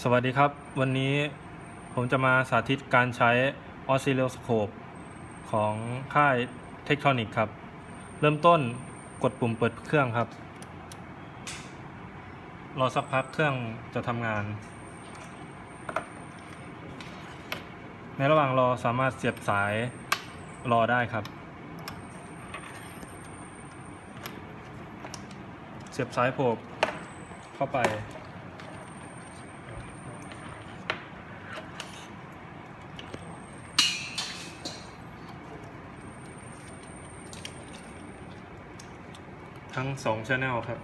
สวัสดีครับ วันนี้ผมจะมาสาธิตการใช้ออสซิลโลสโคปของค่ายเทคทอนิกครับ เริ่มต้นกดปุ่มเปิดเครื่องครับ รอสักพักเครื่องจะทำงาน ในระหว่างรอสามารถเสียบสายรอได้ครับ เสียบสายโผบเข้าไป ทั้งสองช anel ครับ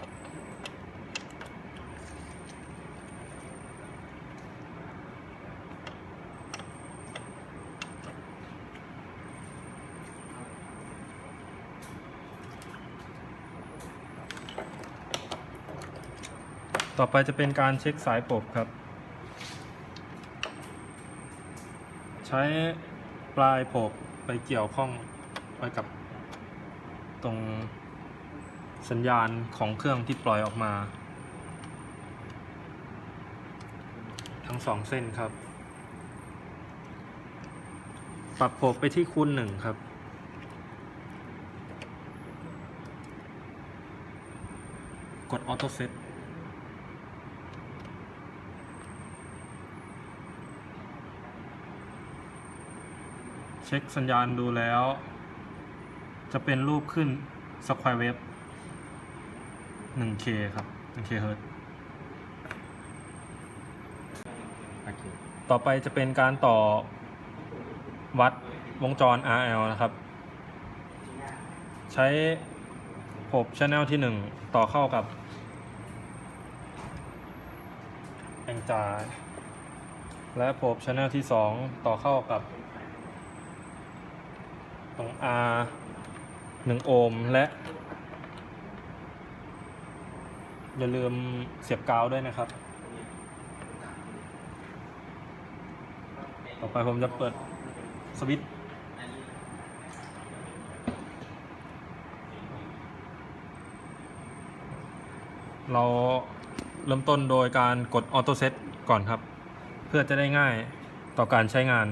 ต่อไปจะเป็นการเช็คสายปบครับ ใช้ปลายปบไปเกี่ยวข้องไว้กับตรง สัญญาณของเครื่องที่ปล่อยออกมา ทั้งสองเส้นครับ ปรับโผไปที่คูณหนึ่งครับ กดออโต้เซตเช็คสัญญาณดูแล้ว จะเป็นรูปขึ้น Square Wave 1K ครับ 1K เฮิรตซ์โอเคต่อไปจะเป็นการต่อวัดวงจร RL นะครับ ใช้ผบช anel ที่ 1 ต่อเข้ากับแองจาและผบช anel ที่ 2 ต่อเข้ากับ ตรง R 1 โอห์มและ อย่าลืมเสียบกาวด้วยนะครับ ต่อไปผมจะเปิดสวิตช์เราเริ่มต้นโดยการกดออโต้เซตก่อนครับ เพื่อจะได้ง่ายต่อการใช้งาน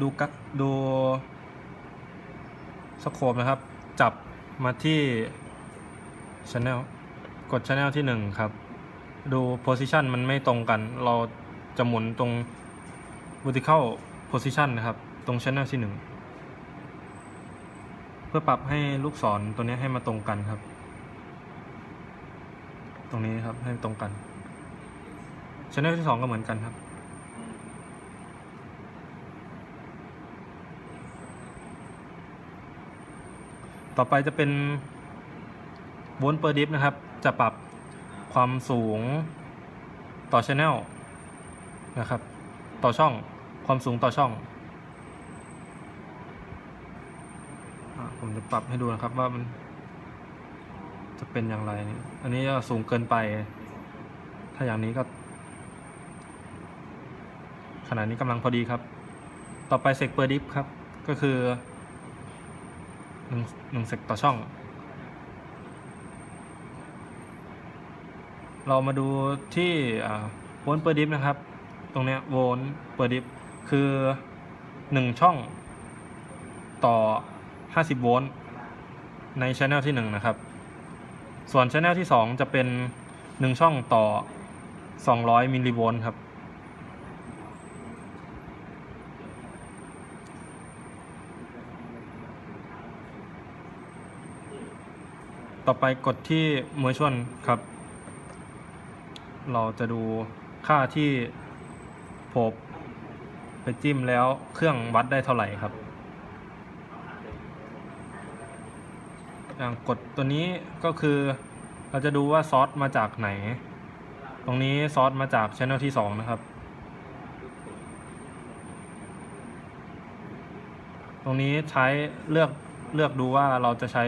ดูกักดูสโคปนะครับ จับมาที่ Channel กด Channel ที่ 1 ครับ ดู Position มันไม่ตรงกัน เราจะหมุนตรง Vertical Position นะครับ ตรง Channel ที่ 1 เพื่อปรับให้ลูกศรตัวนี้ให้มาตรงกันครับ ตรงนี้ครับให้ตรงกัน Channel ที่ 2 ก็เหมือนกันครับ ต่อไปจะเป็นโวลต์เปอร์ดิฟนะครับ จะปรับความสูงต่อช anel นะครับ ต่อช่องความสูงต่อช่องอผมจะปรับให้ดูนะครับว่ามันจะเป็นอย่างไรอันนี้จะสูงเกินไป ถ้าอย่างนี้ก็ ขนาดนี้กำลังพอดีครับ ต่อไปเซกเปอร์ดิฟครับ ก็คือ หนึ่งหนึ่งเซกต่อช่อง เรามาดูที่โวลต์เปอร์ดิฟนะครับ ตรงเนี้ยโวลต์เปอร์ดิฟคือหนึ่งช่องต่อ 50 โวลต์ในช anel ที่1นะครับ ส่วนช anel ที่ 2 จะเป็น 1 ช่องต่อ 200 มิลลิโวลต์ครับ ต่อไปกดที่มือชนครับ เราจะดูค่าที่ผบไปจิ้มแล้วเครื่องวัดได้เท่าไหร่ครับอย่างกดตัวนี้ก็คือเราจะดูว่าซอสมาจากไหน ตรงนี้ซอสมาจากช anel ที่ 2 นะครับ ตรงนี้ใช้เลือกเลือกดูว่าเราจะใช้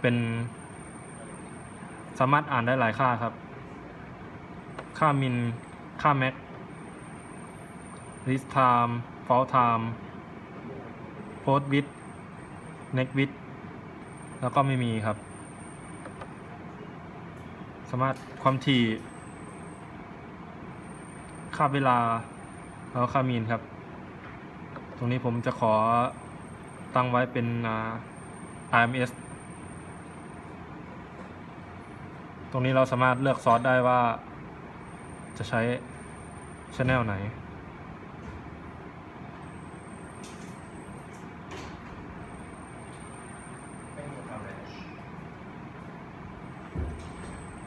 เป็น สามารถอ่านได้หลายค่าครับ ค่ามิน ค่าแม็กริสไทม์ฟอลไทม์ผ post width next width แล้วก็ไม่มีครับ สามารถความถี่ ค่าเวลา แล้วค่ามีนครับ ตรงนี้ผมจะขอตั้งไว้เป็น RMS ตรงนี้เราสามารถเลือกซอสได้ว่า จะใช้ช anel ไหน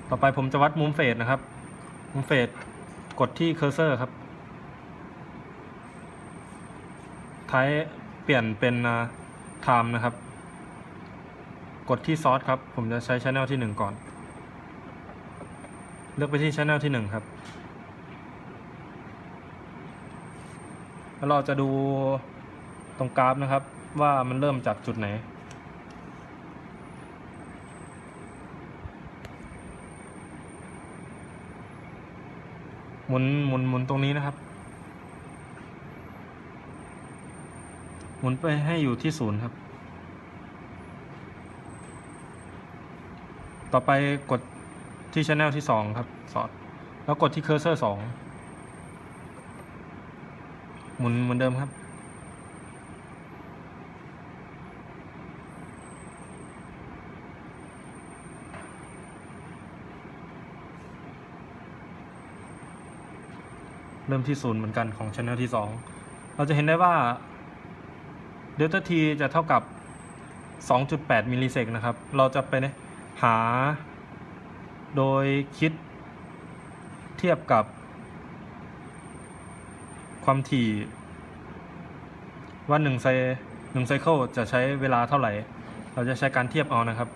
ต่อไปผมจะวัดมุมเฟสนะครับ มุมเฟสกดที่เคอร์เซอร์ครับท้ายเปลี่ยนเป็นไทม์นะครับ กดที่ซอสครับ ผมจะใช้ช anel ที่ 1 ก่อน เลือกไปที่ช anel ที่ 1 ครับ แล้วเราจะดูตรงกราฟนะครับ ว่ามันเริ่มจากจุดไหน หมุนหมุนหมุนตรงนี้นะครับ หมุนไปให้อยู่ที่ศูนย์ครับ ต่อไปกด ที่ช anel ที่สองครับ สอด แล้วกดที่เคอร์เซอร์สองหมุนเหมือนเดิมครับ เริ่มที่ศูนย์เหมือนกันของช anel ที่สองเราจะเห็นได้ว่า delta t จะเท่ากับ 2.8 มิลลิเซกนะครับ เราจะไปหา โดยคิดเทียบกับ ความถี่ ว่า1ไซหนึ่งไซเคิลจะใช้เวลาเท่าไหร่ เราจะใช้การเทียบเอานะครับ